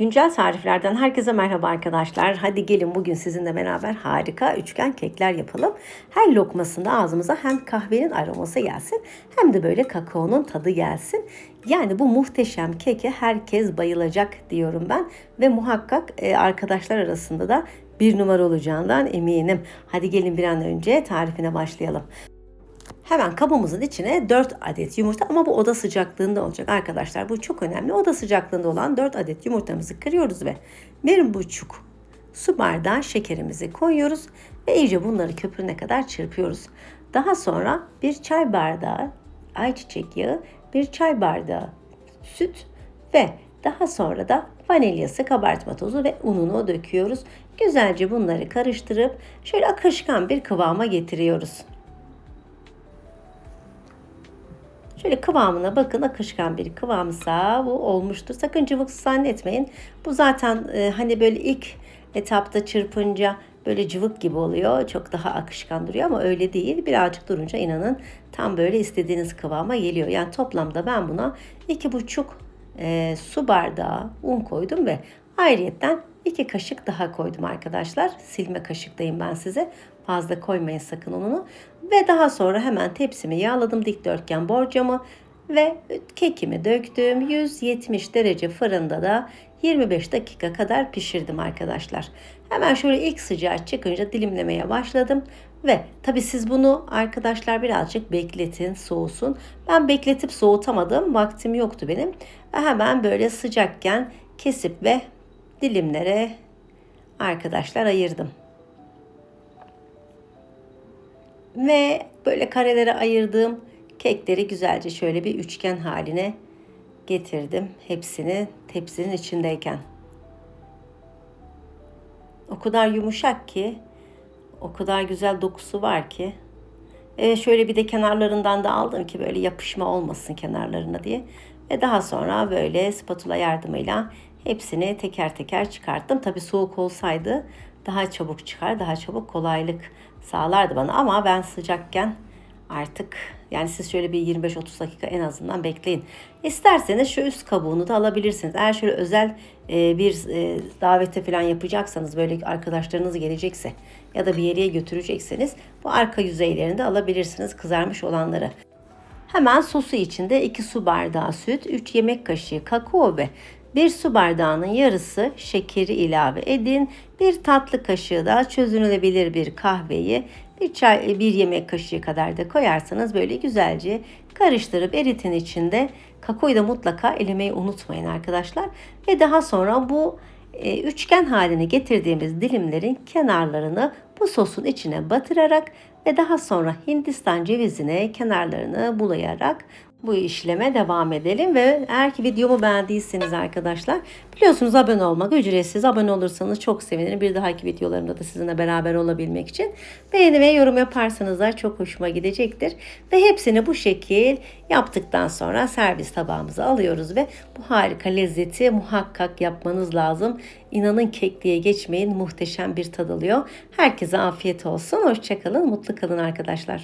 Güncel tariflerden herkese merhaba arkadaşlar. Hadi gelin bugün sizinle beraber harika üçgen kekler yapalım. Her lokmasında ağzımıza hem kahvenin aroması gelsin hem de böyle kakaonun tadı gelsin. Yani bu muhteşem keke herkes bayılacak diyorum ben ve muhakkak e, arkadaşlar arasında da bir numara olacağından eminim. Hadi gelin bir an önce tarifine başlayalım. Hemen kabımızın içine 4 adet yumurta ama bu oda sıcaklığında olacak arkadaşlar. Bu çok önemli. Oda sıcaklığında olan 4 adet yumurtamızı kırıyoruz ve 1,5 su bardağı şekerimizi koyuyoruz ve iyice bunları köpürene kadar çırpıyoruz. Daha sonra bir çay bardağı ayçiçek yağı, bir çay bardağı süt ve daha sonra da vanilyası, kabartma tozu ve ununu döküyoruz. Güzelce bunları karıştırıp şöyle akışkan bir kıvama getiriyoruz. Şöyle kıvamına bakın akışkan bir kıvamsa bu olmuştur. Sakın cıvıksız zannetmeyin. Bu zaten e, hani böyle ilk etapta çırpınca böyle cıvık gibi oluyor. Çok daha akışkan duruyor ama öyle değil. Birazcık durunca inanın tam böyle istediğiniz kıvama geliyor. Yani toplamda ben buna iki buçuk e, su bardağı un koydum ve ayrıyetten iki kaşık daha koydum arkadaşlar. Silme kaşıktayım ben size. Fazla koymayın sakın ununu. Ve daha sonra hemen tepsimi yağladım dikdörtgen borcamı ve kekimi döktüm. 170 derece fırında da 25 dakika kadar pişirdim arkadaşlar. Hemen şöyle ilk sıcağı çıkınca dilimlemeye başladım. Ve tabi siz bunu arkadaşlar birazcık bekletin soğusun. Ben bekletip soğutamadım. Vaktim yoktu benim. Ve hemen böyle sıcakken kesip ve dilimlere arkadaşlar ayırdım. Ve böyle karelere ayırdığım kekleri güzelce şöyle bir üçgen haline getirdim. Hepsini tepsinin içindeyken. O kadar yumuşak ki, o kadar güzel dokusu var ki. E şöyle bir de kenarlarından da aldım ki böyle yapışma olmasın kenarlarına diye. Ve daha sonra böyle spatula yardımıyla hepsini teker teker çıkarttım. Tabii soğuk olsaydı daha çabuk çıkar, daha çabuk kolaylık sağlardı bana. Ama ben sıcakken artık yani siz şöyle bir 25-30 dakika en azından bekleyin. İsterseniz şu üst kabuğunu da alabilirsiniz. Eğer şöyle özel e, bir e, davete falan yapacaksanız böyle arkadaşlarınız gelecekse ya da bir yere götürecekseniz bu arka yüzeylerini de alabilirsiniz kızarmış olanları. Hemen sosu içinde 2 su bardağı süt, 3 yemek kaşığı kakao ve 1 su bardağının yarısı şekeri ilave edin. 1 tatlı kaşığı da çözünülebilir bir kahveyi bir çay bir yemek kaşığı kadar da koyarsanız böyle güzelce karıştırıp eritin içinde. Kakaoyu da mutlaka elemeyi unutmayın arkadaşlar. Ve daha sonra bu e, üçgen haline getirdiğimiz dilimlerin kenarlarını bu sosun içine batırarak ve daha sonra Hindistan cevizine kenarlarını bulayarak bu işleme devam edelim ve eğer ki videomu beğendiyseniz arkadaşlar biliyorsunuz abone olmak ücretsiz. Abone olursanız çok sevinirim. Bir dahaki videolarımda da sizinle beraber olabilmek için beğeni ve yorum yaparsanız da çok hoşuma gidecektir. Ve hepsini bu şekil yaptıktan sonra servis tabağımıza alıyoruz ve bu harika lezzeti muhakkak yapmanız lazım. İnanın kek diye geçmeyin muhteşem bir tad alıyor. Herkese afiyet olsun. Hoşçakalın. Mutlu kalın arkadaşlar.